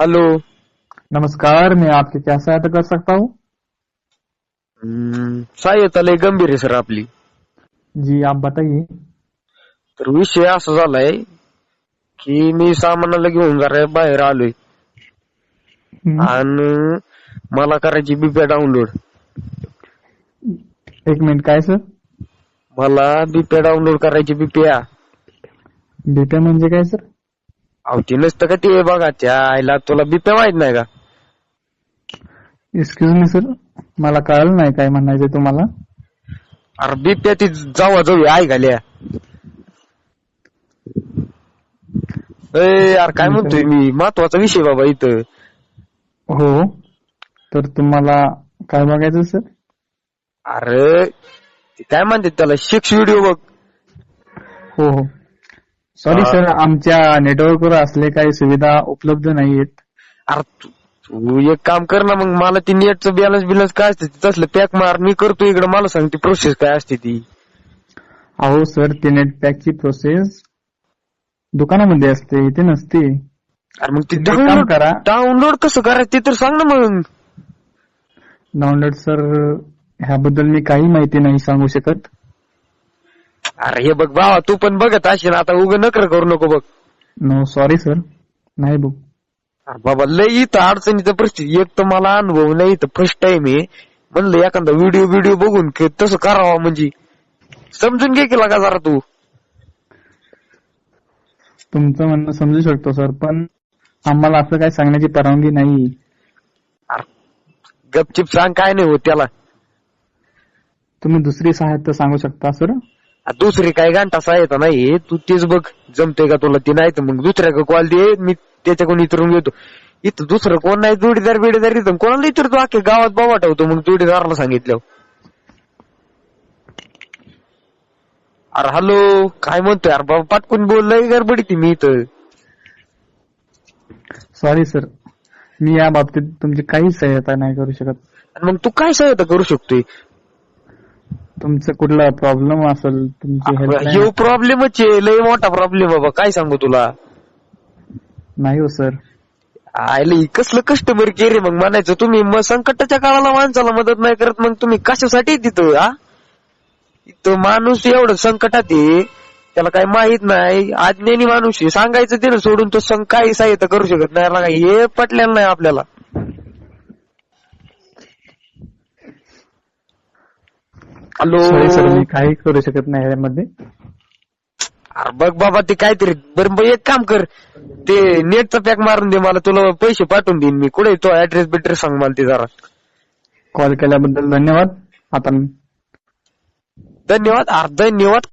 Hello. नमस्कार मैं आपकी क्या सहायता कर सकता हूँ? सहायता लय गंभीर आहे सर आपली. जी आप बताइए। तर विषय असा झालाय की मी सामानाला घेऊन जरा बाहेर आलोय. हम्म, आणि मला करायची बीपीआ डाउनलोड. एक मिनिट काय सर? मला बीपीआ डाउनलोड करायची बीपीआ बीपे म्हणजे काय सर? अहो ती नसतं का ते? बघा त्या आईला तुला बीपीआ माहीत नाही का? एक्सक्यूज मी सर मला कळलं नाही काय म्हणायचं तुम्हाला. अरे बीपीआ ती जावा जाऊ आई घाल्या यार काय म्हणतोय मी? महत्त्वाचा विषय बाबा इथं. हो. तर तुम्हाला काय बघायचं सर अरे ते काय म्हणतात त्याला? शिक्ष व्हिडिओ बघ. हो हो. सॉरी. सर आमच्या नेटवर्कवर असले काही सुविधा उपलब्ध नाहीयेत. अरे तू एक काम कर ना मग. मला ती नेटचं बॅलन्स बिलन्स काय असते? तसलं पॅक मार. मी करतो इकडे. मला सांग ती प्रोसेस काय असते ती. अहो सर ते नेट पॅकची प्रोसेस दुकानामध्ये असते. इथे नसते. अरे मग ती एक काम डाउनलोड करा. डाउनलोड कसं करायचं? ते तर सांग ना मग. डाउनलोड सर ह्याबद्दल मी काही माहिती नाही सांगू शकत. अरे हे बघ बाबा तू पण बघत असेल आता उग नकर करू नको बघ. नो सॉरी सर नाही बुक अरे बाबा लय इथं अडचणीचं परिस्थिती. एक तर मला अनुभव नाही इथं फर्स्ट टाइम आहे. म्हणलं एखादा व्हिडिओ व्हिडिओ बघून की तसं करावं म्हणजे. समजून घे केला का जरा तू. तुमचं म्हणणं समजू शकतो सर पण आम्हाला असं काही सांगण्याची परवानगी नाही. गपचिप सांग काय नाही होत त्याला. तुम्ही दुसरी सहायता सांगू शकता सर आ, दुसरी काय घंटा सहायता नाही तू तेच बघ जमते का तुला ती नाही तर मग दुसऱ्या कॉल दे मी त्याच्याकडून इतरून घेतो. इथं दुसरं कोण नाही जोडीदार बिडीदार इथं. कोणाला इतरतो अख्ख्या गावात बाबा ठेवतो मग जोडीदाराला सांगितलं अरे हॅलो काय म्हणतोय? अरे बाबा पाटकून बोललंय गडबडी ती मी इथं. सॉरी सर मी या बाबतीत तुमची काही सहायता नाही करू शकत. आणि मग तू काय सहायता करू शकतोय? तुमचं कुठला प्रॉब्लेम असेल तुमची हेल्प प्रॉब्लेमच आहे. लय मोठा प्रॉब्लेम बाबा. काय सांगू तुला? नाही हो सर आयला ही कसलं कस्टमर केअर मग म्हणायचं तुम्ही मग संकटाच्या काळाला माणसाला मदत नाही करत मग तुम्ही कशासाठी तिथं हा इथं माणूस एवढं संकटात आहे. त्याला काही माहीत नाही. अज्ञानी माणूस आहे. सांगायचं तिला सोडून तो सं काही सहायता करू शकत नाही. हे पटलेलं नाही आपल्याला. हॅलो सॉरी सर मी काही करू शकत नाही यामध्ये. अरे बघ बाबा ते काहीतरी बरं बरं एक काम कर. ते नेटचा पॅक मारून दे मला तुला पैसे पाठवून देईन मी. कुठे तो ऍड्रेस बिड्रेस सांग मला ते जरा. कॉल केल्याबद्दल धन्यवाद. आता धन्यवाद अरे धन्यवाद.